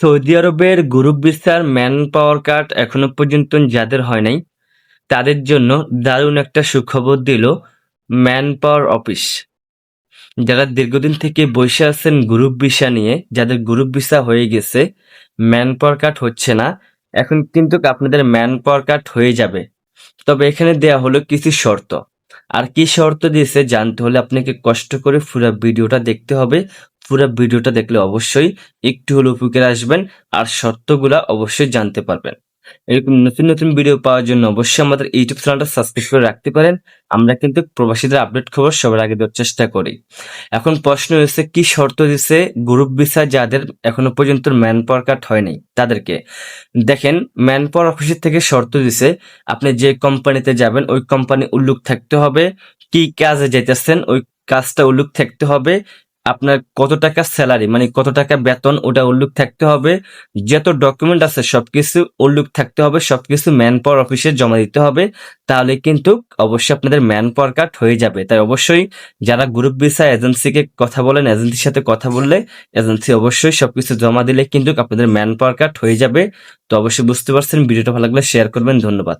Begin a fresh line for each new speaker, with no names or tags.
Saudi আরবের group ভিসার man power card এখনও পর্যন্ত যাদের হয় নাই, তাদের জন্য দারুণ একটা সুখবর দিল ম্যান পাওয়ার অফিস। যারা দীর্ঘদিন থেকে বসে আছেন গ্রুপ ভিসা নিয়ে, যাদের গ্রুপ ভিসা হয়ে গেছে, ম্যান পাওয়ার কার্ড হচ্ছে না, এখন কিন্তু আপনাদের ম্যান পাওয়ার কার্ড হয়ে যাবে। তবে এখানে দেয়া হলো কিছু শর্ত। আর কি শর্ত দিয়েছে জানতে হলে আপনাকে কষ্ট করে পুরো ভিডিওটা দেখতে হবে। পুরো ভিডিওটা দেখলে অবশ্যই একটু হলে উপকার আসবেন, আর শর্তগুলা অবশ্যই জানতে পারবেন। এরকম নতুন নতুন ভিডিও পাওয়ার জন্য অবশ্যই আমাদের ইউটিউব চ্যানেলটা সাবস্ক্রাইব করে রাখতে পারেন। আমরা কিন্তু প্রবাসীদের আপডেট খবর সবার আগে দেওয়ার চেষ্টা করি। এখন প্রশ্ন হয়েছে, কি শর্ত দিছে গ্রুপ ভিসা যাদের এখনও পর্যন্ত ম্যান পাওয়ার কার্ড হয়নি? তাদেরকে দেখেন ম্যান পাওয়ার অফিসের থেকে শর্ত দিছে আপনি যে কোম্পানিতে যাবেন, ওই কোম্পানি উল্লেখ থাকতে হবে। কি কাজে যেতেছেন ওই কাজটা উল্লেখ থাকতে হবে। আপনার কত টাকা স্যালারি মানে কত টাকা বেতন, ওটা উল্লেখ থাকতে হবে। যত ডকুমেন্ট আছে, সবকিছু উল্লেখ থাকতে হবে, সবকিছু ম্যান পাওয়ার অফিসে জমা দিতে হবে। তাহলে কিন্তু অবশ্যই আপনাদের ম্যান পাওয়ার কার্ড হয়ে যাবে। তাই অবশ্যই যারা গ্রুপ ভিসা এজেন্সিকে কথা বলেন এজেন্সির সাথে কথা বললে এজেন্সি অবশ্যই সবকিছু জমা দিলে কিন্তু আপনাদের ম্যান পাওয়ার কার্ড হয়ে যাবে। তো অবশ্যই বুঝতে পারছেন, ভিডিওটা ভালো লাগলে শেয়ার করবেন, ধন্যবাদ।